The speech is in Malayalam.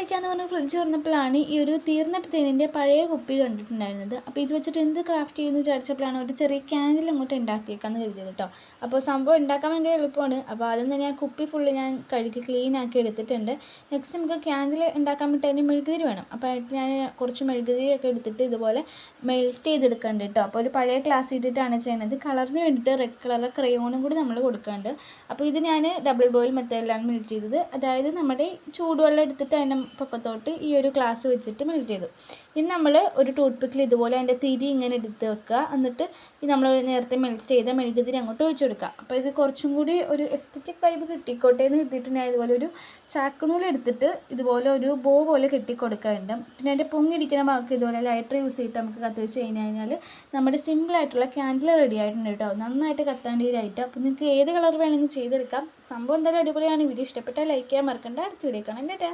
കഴിക്കാമെന്ന് പറഞ്ഞ ഫ്രിഡ്ജ് തുറന്നപ്പോഴാണ് ഈ ഒരു തീർന്ന തേനിന്റെ പഴയ കുപ്പി കണ്ടിട്ടുണ്ടായിരുന്നത്. അപ്പോൾ ഇത് വെച്ചിട്ട് എന്ത് ക്രാഫ്റ്റ് ചെയ്യുന്നു വിചാരിച്ചപ്പോഴാണ് ഒരു ചെറിയ ക്യാൻഡിൽ അങ്ങോട്ട് ഉണ്ടാക്കിയേക്കാന്ന് കരുതിയത് കേട്ടോ അപ്പോൾ സംഭവം ഉണ്ടാക്കാൻ ഭയങ്കര എളുപ്പമാണ്. അപ്പോൾ ആദ്യം തന്നെ ആ കുപ്പി ഫുള്ള് ഞാൻ കഴുകി ക്ലീൻ ആക്കി എടുത്തിട്ടുണ്ട്. നെക്സ്റ്റ് നമുക്ക് ക്യാൻഡിൽ ഉണ്ടാക്കാൻ വേണ്ടി അതിന് മെഴുകുതിരി വേണം. അപ്പോൾ ഞാൻ കുറച്ച് മെഴുകുതിരിയൊക്കെ എടുത്തിട്ട് ഇതുപോലെ മെൽറ്റ് ചെയ്തെടുക്കുന്നുണ്ട് കേട്ടോ അപ്പോൾ ഒരു പഴയ ഗ്ലാസ് ഇട്ടിട്ടാണ് ചെയ്യുന്നത് കളറിന് വേണ്ടിയിട്ട് റെഡ് കളറിലെ ക്രയോണും കൂടി നമ്മൾ കൊടുക്കുന്നുണ്ട് അപ്പോൾ ഇത് ഞാൻ ഡബിൾ ബോയിൽ മെത്തേഡിലാണ് മെൽറ്റ് ചെയ്തത്. അതായത് നമ്മുടെ ചൂടുവെള്ളം എടുത്തിട്ട് അതിന്റെ പൊക്കത്തോട്ട് ഈ ഒരു ഗ്ലാസ് വെച്ചിട്ട് മെൽറ്റ് ചെയ്തു. ഇനി നമ്മൾ ഒരു ടൂത്ത് പിക്കിൽ ഇതുപോലെ അതിന്റെ തിരി ഇങ്ങനെ എടുത്ത് വെക്കുക. എന്നിട്ട് ഈ നമ്മൾ നേരത്തെ മെൽറ്റ് ചെയ്ത മെഴുകുതിരി അങ്ങോട്ട് ഒഴിച്ചു കൊടുക്കുക. അപ്പോൾ ഇത് കുറച്ചും കൂടി ഒരു എസ്തറ്റിക് വൈബ് കിട്ടിക്കോട്ടെ എന്ന് കിട്ടിയിട്ട് ഞാൻ ഇതുപോലെ ഒരു ചാക്കുനൂൽ എടുത്തിട്ട് ഇതുപോലെ ഒരു ബോ പോലെ കെട്ടി കൊടുക്കാറുണ്ട് പിന്നെ അതിന്റെ പൊങ്ങിടിക്കുന്ന ഭാഗത്ത് ഇതുപോലെ ലൈറ്റർ യൂസ് ചെയ്തിട്ട് നമുക്ക് കത്തിച്ച് കഴിഞ്ഞ് കഴിഞ്ഞാൽ നമ്മുടെ സിമ്പിളായിട്ടുള്ള ക്യാൻഡിൽ റെഡി ആയിട്ടുണ്ട് കേട്ടോ. നന്നായിട്ട് കത്താണ്ട് ഈ ലൈറ്റ് അപ്പോൾ നിങ്ങൾക്ക് ഏത് കളർ വേണമെങ്കിലും ചെയ്തെടുക്കാം. സംഭവം എന്തായാലും അടിപൊളിയാണ്. വീഡിയോ ഇഷ്ടപ്പെട്ടാൽ ലൈക്ക് ചെയ്യാൻ മറക്കണ്ട. അടുത്ത വീഡിയോ കാണാൻ കേട്ടോ